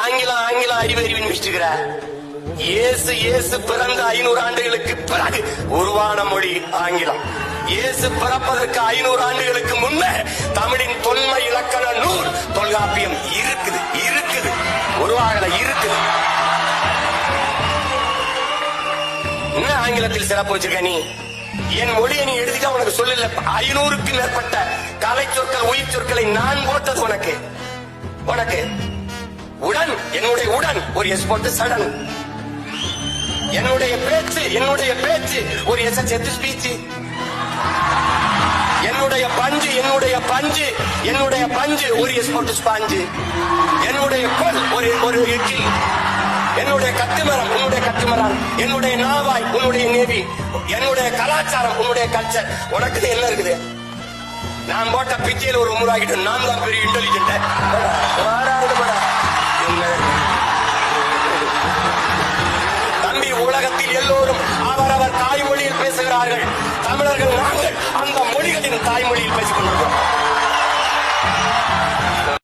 ஆங்கிலம் ஆங்கிலம் அறிவறிவின் வச்சுக்கிற இயேசு இயேசு பிறந்த ஐநூறு ஆண்டுகளுக்கு பிறகு உருவான மொழி ஆங்கிலம். இயேசு பிறப்பதற்கு ஐநூறு ஆண்டுகளுக்கு முன்னே தமிழின் தொன்மை இலக்கண நூல் தொல்காப்பியம் இருக்குது இருக்குது. உருவாகல இருக்குது. என்ன ஆங்கிலத்தில் சிறப்பு வச்சிருக்க நீ? என் மொழியை நீ எழுதிட்டா உனக்கு சொல்லல ஐநூறுக்கு மேற்பட்ட கலை சொற்கள் உயிர் சொற்களை நான் போட்டது உனக்கு. உனக்கு. உடன் என்னுடைய உடன் ஒரு எஸ் போட்டு சடன் என்னுடைய பேச்சு என்னுடைய பேச்சு ஒரு எஸ் செத்து ஸ்பீச்சு என்னுடைய பஞ்சு என்னுடைய பஞ்சு என்னுடைய பஞ்சு ஒரு எஸ் போட்டு ஸ்பாஞ்சு என்னுடைய கொல் ஒரு ஒரு இட்லி. என்னுடைய கட்டுமரம் உன்னுடைய கட்டுமரம். என்னுடைய நாவாய் உன்னுடைய நேவி. என்னுடைய கலாச்சாரம் உன்னுடைய கல்ச்சர் உனக்கு என்ன இருக்குது? நான் போட்ட பிச்சையில் ஒரு உருவாக்கிட்டு நான் தான் பெரிய இன்டெலிஜென்ட் அவரவர் தமிழர்கள் நாங்கள் அந்த மொழிகளின் தாய்மொழியில் பேசிக் கொண்டிருக்கிறோம்.